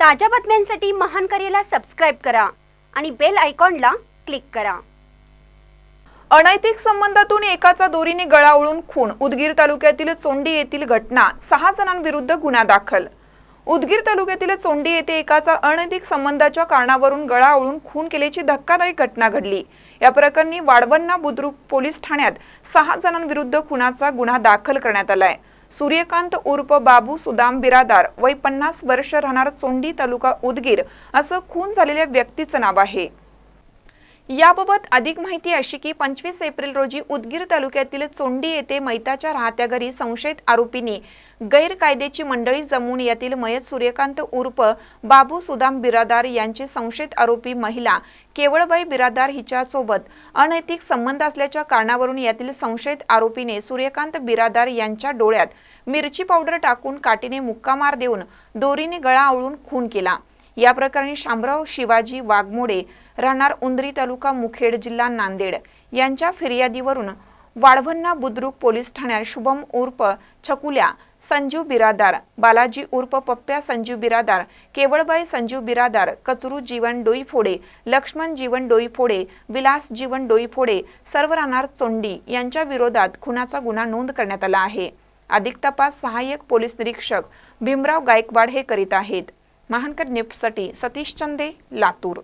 ताज्या बातम्यांसाठी महान करेला सबस्क्राईब करा आणि बेल आयकॉनला क्लिक करा. अनैतिक संबंधातून एकाचा दोरीने गळा ओळून खून. उदगीर तालुक्यातील चोंडी येथील घटना. सहा जणांविरुद्ध गुन्हा दाखल. उदगीर तालुक्यातील चोंडी येथे एकाचा अनैतिक संबंधाच्या कारणावरून गळा ओळून खून केल्याची धक्कादायक घटना घडली. या प्रकरणी वाडवन्ना बुद्रुक पोलीस ठाण्यात सहा जणांविरुद्ध खुनाचा गुन्हा दाखल करण्यात आलाय. सूर्यकांत उर्फ बाबू सुदाम बिरादार वय पन्नास वर्ष राहणार सोंडी तालुका उदगीर असं खून झालेल्या व्यक्तीचं नाव आहे. याबाबत अधिक माहिती अशी की पंचवीस एप्रिल रोजी उदगीर तालुक्यातील चोंडी येथे मैताच्या राहत्या घरी संशयित आरोपींनी गैरकायदेची मंडळी जमवून यातील मयत सूर्यकांत उर्फ बाबू सुदाम बिरादार यांची संशयित आरोपी महिला केवळबाई बिरादार हिच्यासोबत अनैतिक संबंध असल्याच्या कारणावरून यातील संशयित आरोपीने सूर्यकांत बिरादार यांच्या डोळ्यात मिरची पावडर टाकून काठीने मुक्कामार देऊन दोरीने गळा आवळून खून केला. या प्रकरणी शामराव शिवाजी वाघमोडे राहणार उंदरी तालुका मुखेड जिल्हा नांदेड यांच्या फिर्यादीवरून वाढवन्ना बुद्रुक पोलीस ठाण्यात शुभम उर्फ छकुल्या संजीव बिरादार बालाजी उर्फ पप्प्या संजीव बिरादार केवळबाई संजीव बिरादार कचरू जीवन डोईफोडे लक्ष्मण जीवन डोईफोडे विलास जीवन डोईफोडे सर्व राहणार चोंडी यांच्या विरोधात खुनाचा गुन्हा नोंद करण्यात आला आहे. अधिक तपास सहाय्यक पोलीस निरीक्षक भीमराव गायकवाड हे करीत आहेत. महानकर न्यूजसाठी सतीश चंदे लातूर.